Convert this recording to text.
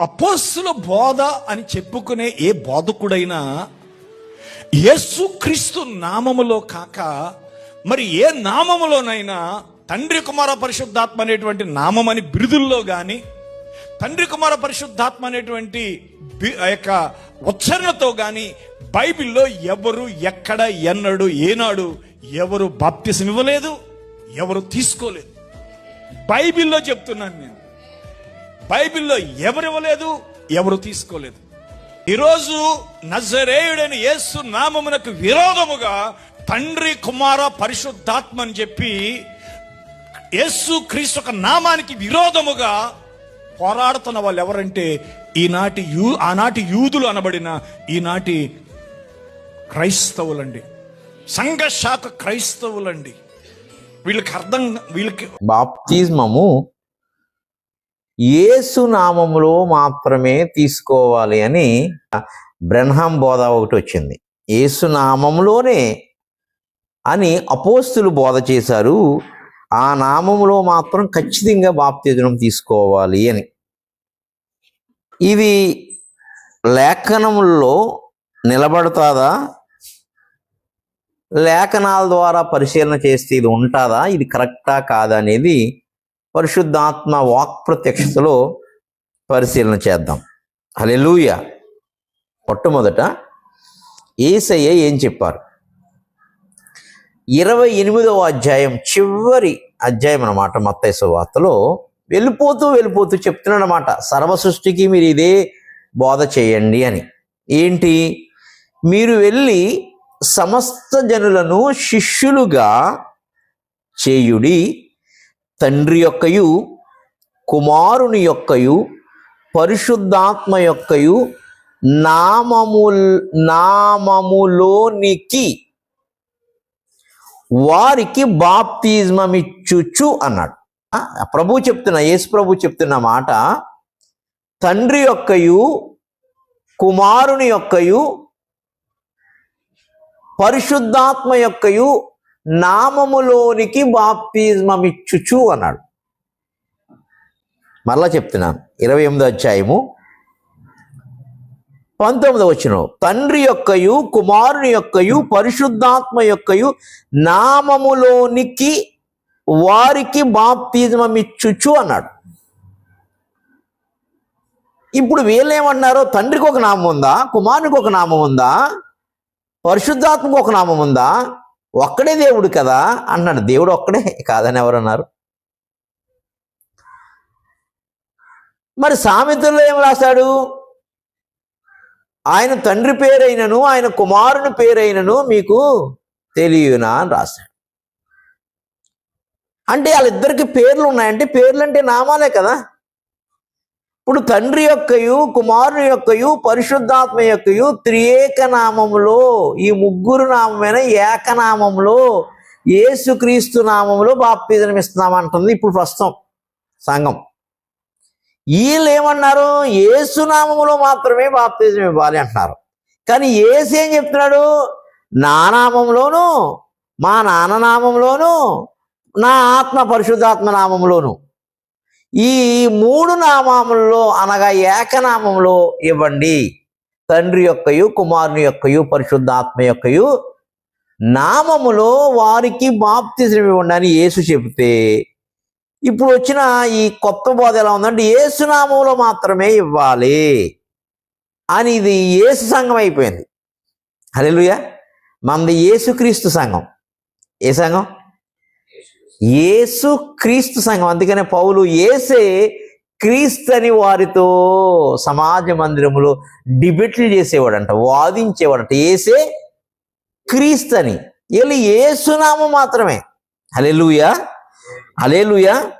అపోస్తుల బోధ అని చెప్పుకునే ఏ బోధకుడైనా యేసుక్రీస్తు నామములో కాక మరి ఏ నామములోనైనా తండ్రి కుమార పరిశుద్ధాత్మ అనేటువంటి నామం అని బిరుదుల్లో కానీ తండ్రి కుమార పరిశుద్ధాత్మ అనేటువంటి ఆ యొక్క ఉచ్చరణతో కానీ బైబిల్లో ఎవరు ఎక్కడ ఎన్నడు ఏనాడు ఎవరు బాప్తిసం ఇవ్వలేదు ఎవరు తీసుకోలేదు. బైబిల్లో చెప్తున్నాను నేను. బైబిల్లో ఎవరు ఇవ్వలేదు ఎవరు తీసుకోలేదు. ఈరోజు నజరేయుడైన యేసు నామమునకు విరోధముగా తండ్రి కుమార పరిశుద్ధాత్మ అని చెప్పి యేసు క్రీస్తు ఒక నామానికి విరోధముగా పోరాడుతున్న వాళ్ళు ఎవరంటే ఈనాటి యూ ఆనాటి యూదులు అనబడిన ఈనాటి క్రైస్తవులండి. సంఘ శాఖ క్రైస్తవులండి. వీళ్ళకి అర్థం వీళ్ళకి బాప్తిజమము నామములో మాత్రమే తీసుకోవాలి అని బ్రహ్మం బోధ ఒకటి వచ్చింది. ఏసు నామములోనే అని అపోస్తులు బోధ చేశారు. ఆ నామములో మాత్రం ఖచ్చితంగా బాప్తిజనం తీసుకోవాలి అని. ఇది లేఖనముల్లో నిలబడతాదా? లేఖనాల ద్వారా పరిశీలన చేస్తే ఇది ఉంటుందా? ఇది కరెక్టా కాదా అనేది పరిశుద్ధాత్మ వాక్ ప్రత్యక్షతలో పరిశీలన చేద్దాం. హలెలూయ మొట్టమొదట ఏసయ్య ఏం చెప్పారు? ఇరవై ఎనిమిదవ అధ్యాయం చివరి అధ్యాయం అన్నమాట మత్తైసు వార్తలో. వెళ్ళిపోతూ వెళ్ళిపోతూ చెప్తున్నాడనమాట సర్వ సృష్టికి మీరు ఇదే బోధ చేయండి అని. ఏంటి? మీరు వెళ్ళి సమస్త జనులను శిష్యులుగా చేయుడి తండ్రి యొక్కయు కుమారుని యొక్కయు పరిశుద్ధాత్మ యొక్కయు నామము నామములోనికి వారికి బాప్తిజమమిచ్చుచు అన్నాడు. ప్రభు చెప్తున్న యేసు ప్రభు చెప్తున్న మాట తండ్రి యొక్కయు కుమారుని యొక్కయు పరిశుద్ధాత్మ యొక్కయు నామములోనికి బాప్తిజమమిచ్చుచు అన్నాడు. మరలా చెప్తున్నాను. ఇరవై ఎనిమిదో అధ్యాయము పంతొమ్మిది వచ్చిన తండ్రి యొక్కయు కుమారుని యొక్కయు పరిశుద్ధాత్మ యొక్కయు నామములోనికి వారికి బాప్తిజమమిచ్చుచు అన్నాడు. ఇప్పుడు వీళ్ళేమన్నారో తండ్రికి ఒక నామం ఉందా కుమారునికి ఒక నామం ఉందా పరిశుద్ధాత్మకు ఒక నామం ఉందా? ఒక్కడే దేవుడు కదా అన్నాడు. దేవుడు ఒక్కడే కాదని ఎవరన్నారు? మరి సామెతల్లో ఏం రాశాడు? ఆయన తండ్రి పేరైనను ఆయన కుమారుని పేరైనను మీకు తెలియనా అని రాశాడు. అంటే వాళ్ళిద్దరికి పేర్లు ఉన్నాయంటే పేర్లు అంటే నామాలే కదా. ఇప్పుడు తండ్రి యొక్కయు కుమారుని యొక్కయు పరిశుద్ధాత్మ యొక్కయు త్రియేక నామంలో ఈ ముగ్గురు నామమైన ఏకనామంలో ఏసుక్రీస్తు నామంలో బాప్తిజనం ఇస్తున్నామంటుంది ఇప్పుడు ప్రస్తుతం సంఘం. వీళ్ళు ఏమన్నారు? యేసు మాత్రమే బాప్తిజం ఇవ్వాలి అంటున్నారు. కానీ ఏసు ఏం చెప్తున్నాడు? నా నామంలోను మా నాన్న నామంలోను నా ఆత్మ పరిశుద్ధాత్మ నామంలోను ఈ మూడు నామములలో అనగా ఏకనామంలో ఇవ్వండి. తండ్రి యొక్కయు కుమారుని యొక్కయు పరిశుద్ధాత్మ యొక్కయు నామములో వారికి బాప్తిజం ఇవ్వండి అని యేసు చెబితే ఇప్పుడు వచ్చిన ఈ కొత్త బోధ ఎలా ఉందంటే యేసు నామంలో మాత్రమే ఇవ్వాలి అని ఇది ఏసు సంఘం అయిపోయింది. హలో మంది యేసుక్రీస్తు సంఘం. ఏ సంఘం? ఏసు క్రీస్తు సంఘం. అందుకనే పౌలు ఏసే క్రీస్తు అని వారితో సమాజ మందిరములో డిబేట్లు చేసేవాడంట వాదించేవాడంట. ఏసే క్రీస్తు అని వీళ్ళు ఏసునామం మాత్రమే. Hallelujah hallelujah